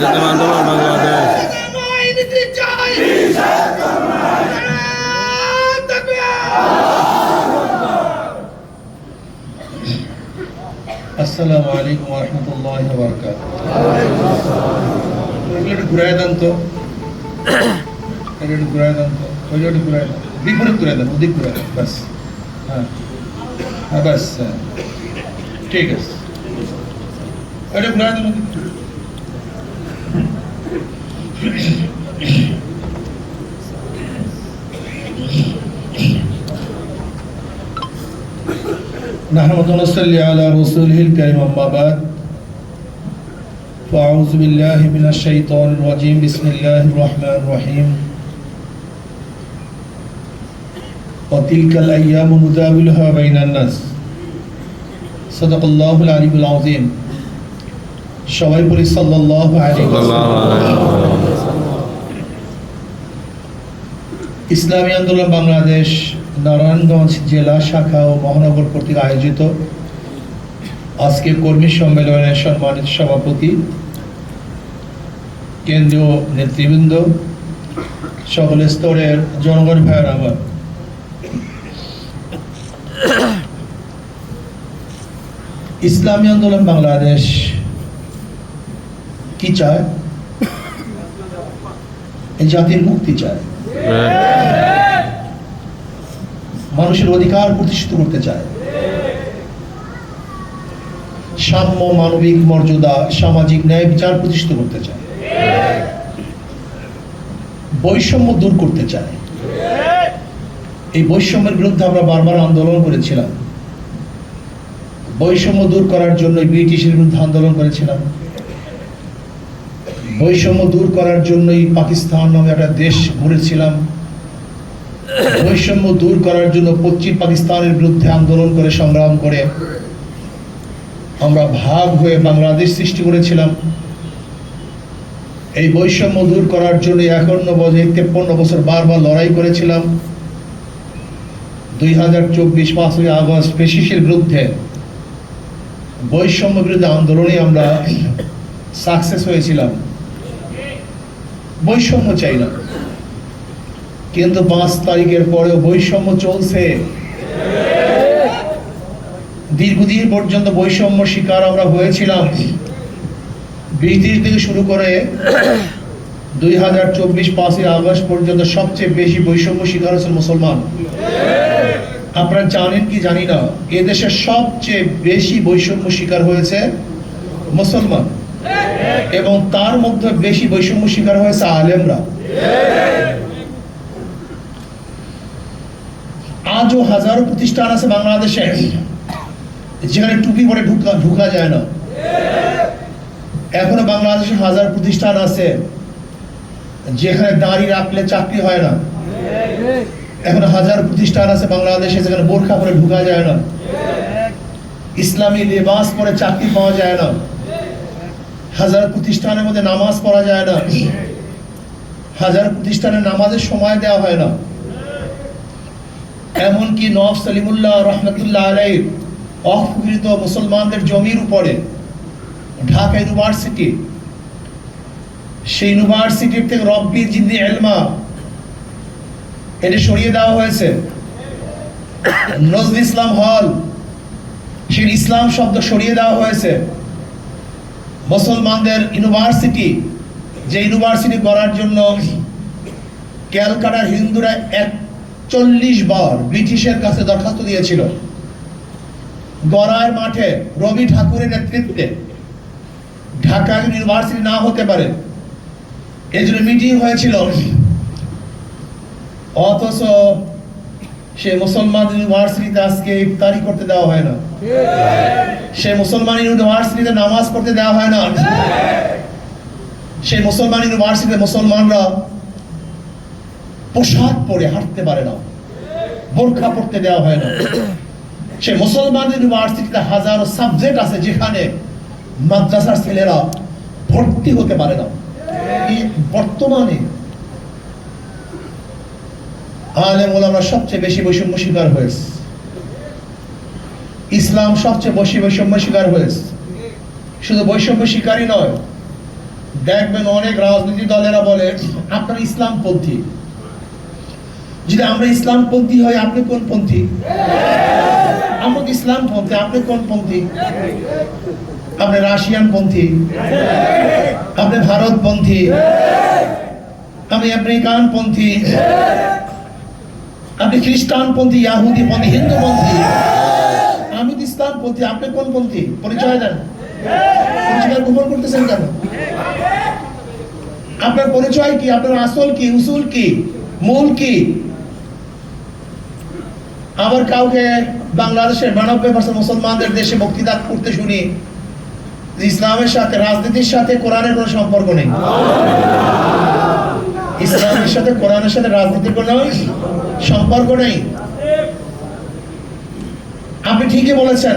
জাতীয় আন্দোলন বাংলাদেশ। আসসালামু আলাইকুম রহমতুল্লাহ একটু ঘুরাই দেন তো। একটু ঘুরাই দেন তো। ওইগুলো একটু ঘুরাই দেন। বিপরীত দেন ওদিক ঘুরাই দেন ব্যাস হ্যাঁ। হ্যাঁ হ্যাঁ। ঠিক আছে। ওইটা ঘুরাই। نحمد ونصلي على رسوله الكريم أما بعد. فأعوذ بالله من الشيطان الرجيم. بسم الله الرحمن الرحيم. وتلك الأيام نداولها بين الناس. صدق الله العلي العظيم. সবাই বলি সাল্লাল্লাহু আলাইহি ইসলামী আন্দোলন বাংলাদেশ নারায়ণগঞ্জ জেলা শাখা ও মহানগর কর্তৃক আয়োজিত। আজকে কর্মী সম্মেলনের সম্মানিত সভাপতি কেন্দ্রীয় নেতৃবৃন্দ সকল স্তরের জনগণ ভাইয়ের আমার। ইসলামী আন্দোলন বাংলাদেশ কি চায়? এই জাতির মুক্তি চায়। মানুষের অধিকার প্রতিষ্ঠিত করতে চায়। সাম্য মানবিক মর্যাদা, সামাজিক ন্যায় বিচার প্রতিষ্ঠিত করতে চায়। বৈষম্য দূর করতে চায়। এই বৈষম্যের বিরুদ্ধে আমরা বারবার আন্দোলন করেছিলাম। বৈষম্য দূর করার জন্য ব্রিটিশের বিরুদ্ধে আন্দোলন করেছিলাম। বৈষম্য দূর করার জন্যই পাকিস্তান নামে একটা দেশ গড়েছিলাম। বৈষম্য দূর করার জন্য পশ্চিম পাকিস্তানের বিরুদ্ধে আন্দোলন করে, সংগ্রাম করে আমরা ভাগ হয়ে বাংলাদেশ সৃষ্টি করেছিলাম। এই বৈষম্য দূর করার জন্য একান্ন বছর, তেপ্পন্ন বছর বারবার লড়াই করেছিলাম। দুই হাজার চব্বিশ পাঁচই আগস্ট পেশিসের বিরুদ্ধে বৈষম্য বিরুদ্ধে আন্দোলনে আমরা সাকসেস হয়েছিলাম। বৈষম্য চাই না। কিন্তু পাঁচ তারিখের পরেও বৈষম্য চলছে। দীর্ঘদিন পর্যন্ত বৈষম্য শিকার আমরা হয়েছিলাম। ব্রিটিশ থেকে শুরু করে দুই হাজার চব্বিশ পাঁচই আগস্ট পর্যন্ত সবচেয়ে বেশি বৈষম্য শিকার হয়েছেন মুসলমান। আপনারা জানেন কি জানি না, এদেশে সবচেয়ে বেশি বৈষম্য শিকার হয়েছে মুসলমান। এবং তার মধ্যে বেশি বৈষম্য শিকার হয়েছে আলেমরা। আজও হাজারো প্রতিষ্ঠান আছে বাংলাদেশে, যেখানে টুপি পরে ঢুকা ঢুকা যায় না। এখনও বাংলাদেশে হাজার প্রতিষ্ঠান আছে, যেখানে দাঁড়িয়ে রাখলে চাকরি হয় না। এখন হাজার প্রতিষ্ঠান আছে বাংলাদেশে যেখানে বোরখা পরে ঢুকা যায় না। ইসলামী লেবাস পরে চাকরি পাওয়া যায় না। হাজার প্রতিষ্ঠানের মধ্যে নামাজ পড়া যায় না। হাজার প্রতিষ্ঠানে নামাজের সময় দেওয়া হয় না। এমনকি নফ সলিমুল্লাহ রহমতুল্লাহ আলাই অকৃত মুসলমানদের জমির উপরে ঢাকা ইউনিভার্সিটি, সেই ইউনিভার্সিটির থেকে রব্বি জিন্দি এলমা এটি সরিয়ে দেওয়া হয়েছে। নজরুল ইসলাম হল, সেই ইসলাম শব্দ সরিয়ে দেওয়া হয়েছে। মুসলমানদের ইউনিভার্সিটি, যে ইউনিভার্সিটি করার জন্য ক্যালকাটার হিন্দুরা একচল্লিশ বার ব্রিটিশের কাছে দরখাস্ত দিয়েছিল। গড়ার মাঠে রবি ঠাকুরের নেতৃত্বে ঢাকা ইউনিভার্সিটি না হতে পারে এই জন্য মিটিং হয়েছিল। অথচ সে মুসলমান ইউনিভার্সিটিতে আজকে ইফতারি করতে দেওয়া হয় না। সে মুসলমান ইউনিভার্সিটিতে নামাজ পড়তে দেওয়া হয় না। সে মুসলমান ইউনিভার্সিটিতে মুসলমানরা পোশাক পরে হাঁটতে পারে না। বোরখা পড়তে দেওয়া হয় না। সে মুসলমান ইউনিভার্সিটিতে হাজারো সাবজেক্ট আছে যেখানে মাদ্রাসার ছেলেরা ভর্তি হতে পারে না। বর্তমানে আলেম ওলামা সবচেয়ে বেশি বৈষম্য শিকার হয়েছে। ইসলাম সবচেয়ে বেশি বৈষম্য শিকার হয়েছে। শুধু বৈষম্য শিকারই নয়, দেখবেন অনেক রাজনৈতিক দলেরা বলে, আপনার ইসলাম পন্থী যদি আমরা ইসলামপন্থী হয় আপনি কোন পন্থী? আমরা ইসলাম পন্থী আপনি কোন পন্থী? আপনি রাশিয়ান পন্থী? আপনি ভারতপন্থী? আপনি আমেরিকান পন্থী? আপনি খ্রিস্টান পন্থী ইয়াহুদি পন্থী হিন্দু পন্থী আমি তো পন্থী আপনি কোন পন্থী পরিচয় দেন। পরিচয় গোপন করতেছেন কেন? আপনার পরিচয় কি? আপনার আসল কি? উসুল কি? মূল কি? আবার কাউকে বাংলাদেশের বানব্বই পার্সেন্ট মুসলমানদের দেশে বক্তৃতা করতে শুনি ইসলামের সাথে, রাজনীতির সাথে কোরআনের কোনো সম্পর্ক নেই। ইসলামের সাথে, কোরআনের সাথে রাজনীতির কোনো সম্পর্ক নেই। আপনি ঠিকই বলেছেন,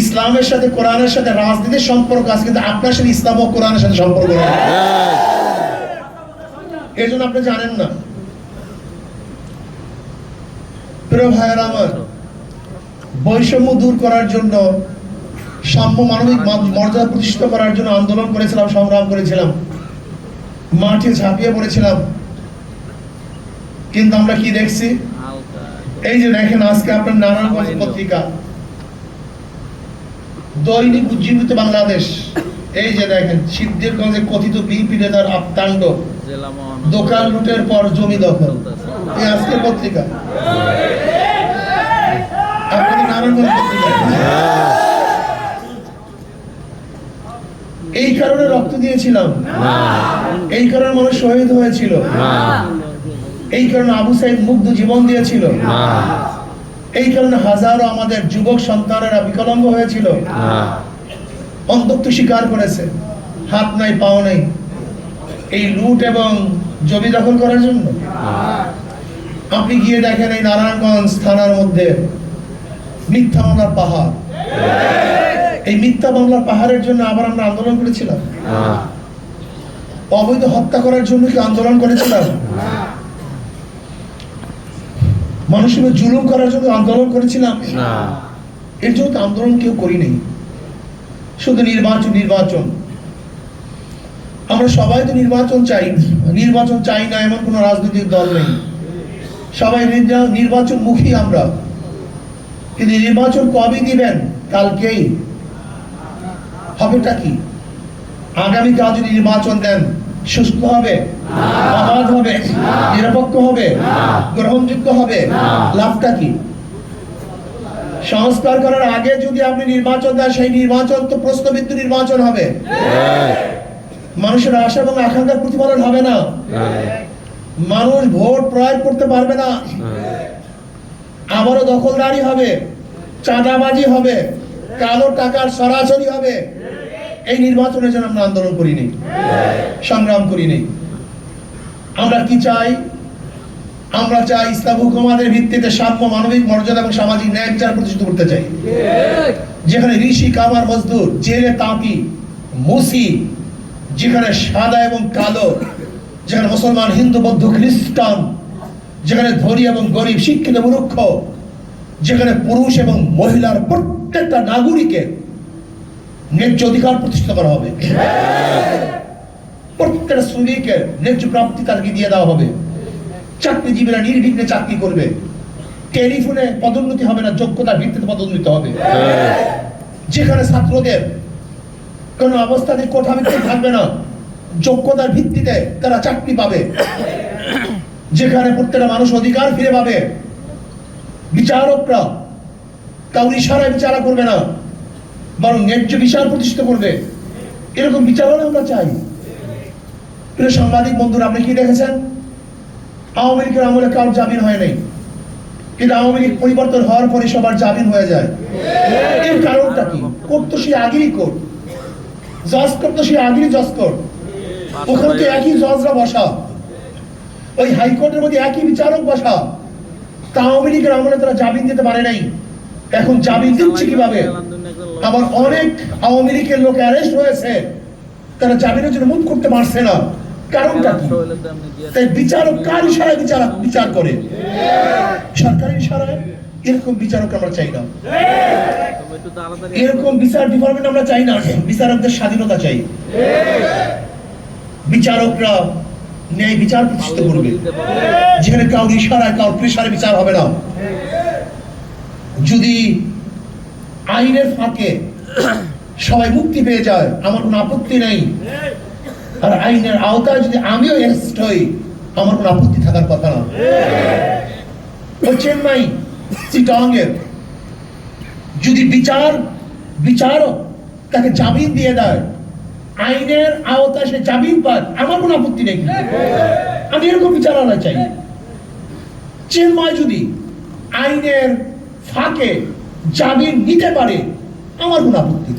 ইসলামের সাথে, কোরআনের সাথে রাজনীতির সম্পর্ক আছে, কিন্তু আপনার সাথে ইসলাম ও কোরআনের সাথে সম্পর্ক নেই। এই জন্য আপনি জানেন না। প্রিয় ভাইয়ের আমার, বৈষম্য দূর করার জন্য, সাম্য মানবিক মর্যাদা প্রতিষ্ঠিত করার জন্য আন্দোলন করেছিলাম, সংগ্রাম করেছিলাম। মাঠে ঝাঁপিয়ে পড়েছিলাম। কিন্তু আমরা কি দেখছি? এই যে দেখেন আজকে আপনার নারায়ণগঞ্জ পত্রিকা। দৈনিক উজ্জীবিত বাংলাদেশ। এই যে দেখেন সিদ্ধিরগঞ্জে কথিত বিপি নেতার আত্মাণ্ড দোকান লুটের পর জমি দখল। এই আজকের পত্রিকা। রক্ত দিয়েছিলাম। এই কারণে মানুষ শহীদ হয়েছিল। এই কারণে আবু সাইদ মুগ্ধ জীবন দিয়েছিল। এই কারণে হাজারো আমাদের যুবক সন্তানেরা বিকলাঙ্গ হয়েছিল। অন্তত স্বীকার করেছে। হাত নাই পাও নাই। এই লুট এবং জমি দখল করার জন্য? আপনি গিয়ে দেখেন এই নারায়ণগঞ্জ থানার মধ্যে মিথ্যা মামলার পাহাড়। এই মিথ্যা মামলার পাহাড়ের জন্য আবার আমরা আন্দোলন করেছিলাম। অবৈধ হত্যা করার জন্য কি আন্দোলন করেছিলাম? মানুষের জুলুম করার জন্য আন্দোলন করেছিলাম? এর জন্য আন্দোলন কেউ করি নেই। শুধু নির্বাচন নির্বাচন। আমরা সবাই তো নির্বাচন চাই। নির্বাচন চাই না এমন কোনো রাজনৈতিক দল নেই। সবাই নির্বা- নির্বাচন মুখী আমরা। কিন্তু নির্বাচন কবে দিবেন? কালকেই। হবেটা কি? আগামীকাল যদি নির্বাচন দেন, সুস্থ হবে অবাধ হবে, নিরপেক্ষ হবে, গ্রহণযোগ্য হবে, লাভটা কি? সংস্কার করার আগে যদি আপনি নির্বাচন দেন, সেই নির্বাচন তো প্রশ্নবিদ্ধ নির্বাচন হবে। মানুষের আশা এবং আকাঙ্ক্ষার প্রতিফলন হবে না। মানুষ ভোট প্রয়োগ করতে পারবে না। আবারও দখলদারি হবে, চাঁদাবাজি হবে কালো টাকার সরাসরি হবে। এই নির্বাচনের জন্য আমরা আন্দোলন করি নেই, সংগ্রাম করি নেই। আমরা কি চাই? আমরা চাই ইসলাম হুকুমাদের ভিত্তিতে সাম্য মানবিক মর্যাদা এবং সামাজিক ন্যায় বিচার প্রতিষ্ঠিত করতে চাই। যেখানে ঋষি, কামার, মজদুর, জেলে, তাঁতি, মুসি, যেখানে সাদা এবং কালো, যেখানে মুসলমান, হিন্দু, বৌদ্ধ, খ্রিস্টান, যেখানে ধনী এবং গরিব, শিক্ষিত, মূর্খ, যেখানে পুরুষ এবং মহিলার প্রত্যেকটা নাগরিকের ন্যায্য অধিকার প্রতিষ্ঠিত করা হবে। প্রত্যেকটা শ্রমিকের ন্যায্য প্রাপ্তি তাদেরকে দিয়ে দেওয়া হবে। চাকরিজীবীরা নির্বিঘ্নে চাকরি করবে। টেলিফোনে পদোন্নতি হবে না, যোগ্যতার ভিত্তিতে পদোন্নতি হবে। যেখানে ছাত্রদের কোনো অবস্থাতে কোঠা ভিত্তিক থাকবে না, যোগ্যতার ভিত্তিতে তারা চাকরি পাবে। যেখানে প্রত্যেকটা মানুষ অধিকার ফিরে পাবে। বিচারকরা কাউর ইশারায় বিচারা করবে না, বরং ন্যায্য বিচার প্রতিষ্ঠিত করবে। এরকম বিচারও আমরা চাই। প্রিয় সাংবাদিক বন্ধুরা, আপনি কি দেখেছেন? আওয়ামী লীগের আমলে কারোর জামিন হয় নাই। কিন্তু আওয়ামী লীগ পরিবর্তন হওয়ার পরে সবার জামিন হয়ে যায়। এর কারণটা কি? কোর্ট তো সেই আগেরই কোর্ট। জজ কোর্ট তো সেই আগেরই জজ কোর্ট। ওখানে তো একই জজরা বসা। ওই হাইকোর্টের মধ্যে একই বিচারক বসা। তা আওয়ামী লীগের আমলে তারা জামিন দিতে পারে নাই। এখন জামিন দিচ্ছে কীভাবে? আবার অনেক আওয়ামী লীগের লোক অ্যারেস্ট হয়েছে। তারা জামিনের জন্য মুখ করতে পারছে না। কারণটা কি? তাই বিচারক কার ইশারায় বিচার বিচার করে? সরকারি ইশারায়? এরকম বিচারক আমরা চাই না। এরকম বিচার ডিপার্টমেন্ট আমরা চাই না। বিচারকদের স্বাধীনতা চাই। বিচারকরা ন্যায় বিচার প্রতিষ্ঠিত করবে। যেখানে কাউর ইশারায় কাউর প্রেশারে বিচার হবে না। যদি আইনের ফাঁকে সবাই মুক্তি পেয়ে যায়, আমার কোনো আপত্তি নেই। আর আইনের আওতায় যদি আমিও হই, আমার কোনো আপত্তি থাকার কথা না। ও চেন্নাই চিটাঙ্গের যদি বিচার, বিচারক তাকে জামিন দিয়ে দেয়, আইনের আওতায় সে জামিন পায়, আমার কোনো আপত্তি নেই। আমি এরকম বিচারালয় চাই। চেন্নাই যদি আইনের ফাঁকে জামিন নিতে পারে আমার কোনো আপত্তি